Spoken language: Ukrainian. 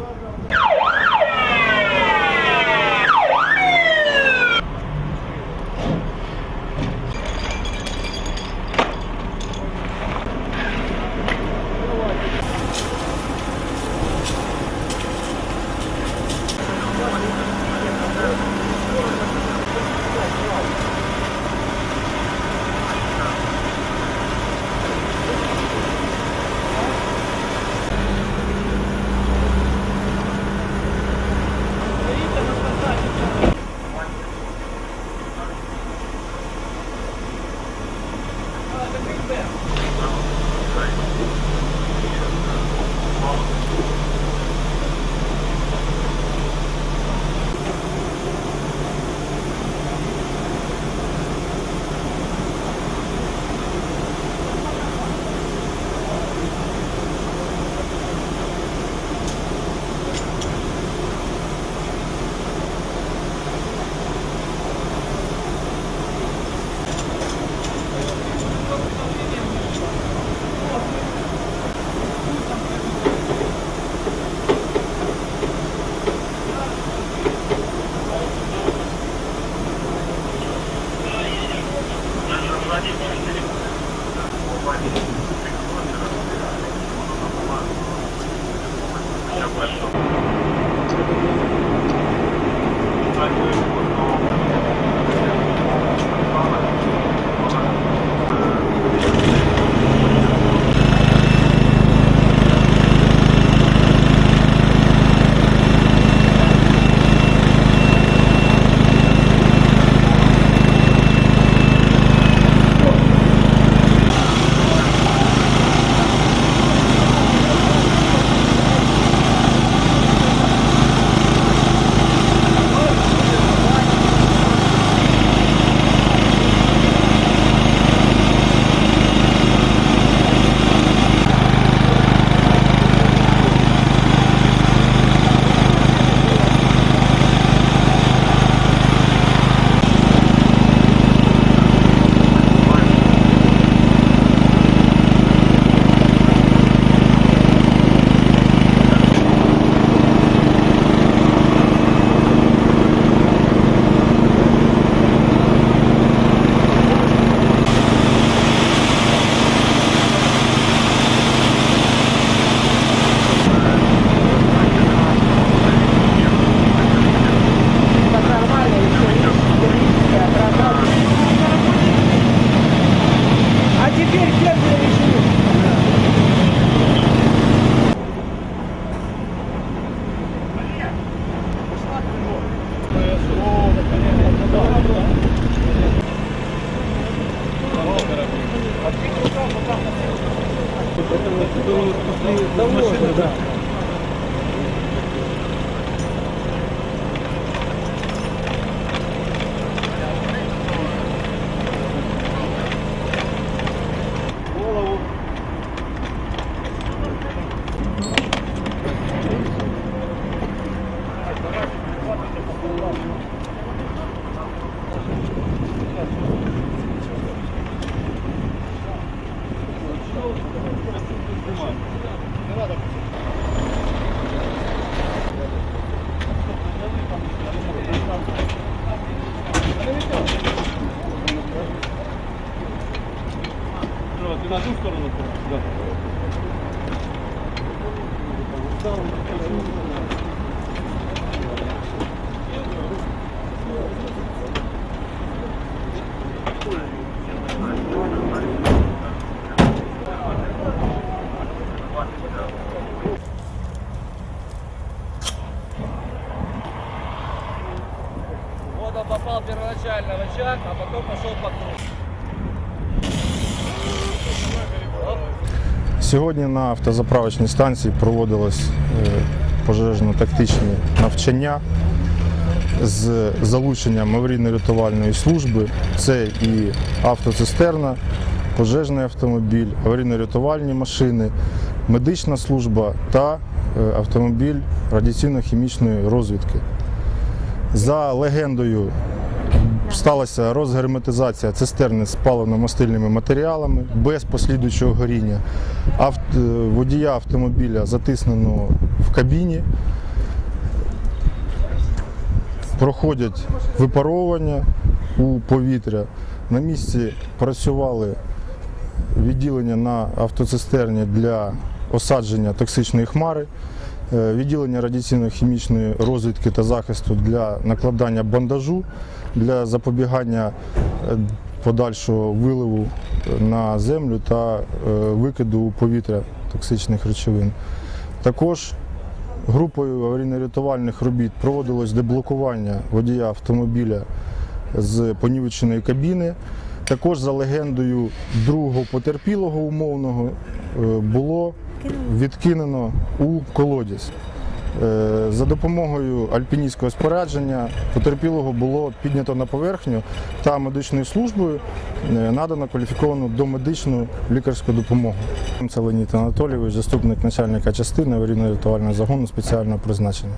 go, go. Ти Он попал первоначально в очаг, а потом пошел по кругу. Сьогодні на автозаправочній станції проводилось е, пожежно-тактичні навчання з залученням аварійно-рятувальної служби. Це і автоцистерна, пожежний автомобіль, аварійно-рятувальні машини, медична служба та е, автомобіль радіаційно-хімічної розвідки. За легендою сталася розгерметизація цистерни з паливно-мастильними матеріалами без послідуючого горіння. Авт... е, Водія автомобіля затиснено в кабіні, проходять випаровування у повітря. На місці працювали відділення на автоцистерні для осадження токсичної хмари, відділення радіаційно-хімічної розвідки та захисту для накладання бандажу для запобігання е, подальшого виливу на землю та е, викиду у повітря токсичних речовин. Також групою аварійно-рятувальних робіт проводилось деблокування водія автомобіля з понівеченої кабіни. Також за легендою другого потерпілого умовного е, було відкинено у колодязь. Е, За допомогою альпіністського спорядження потерпілого було піднято на поверхню та медичною службою е, надано кваліфіковану домедичну лікарську допомогу. Це Леонід Анатолійович, заступник начальника частини аварійно-рятувального загону спеціального призначення.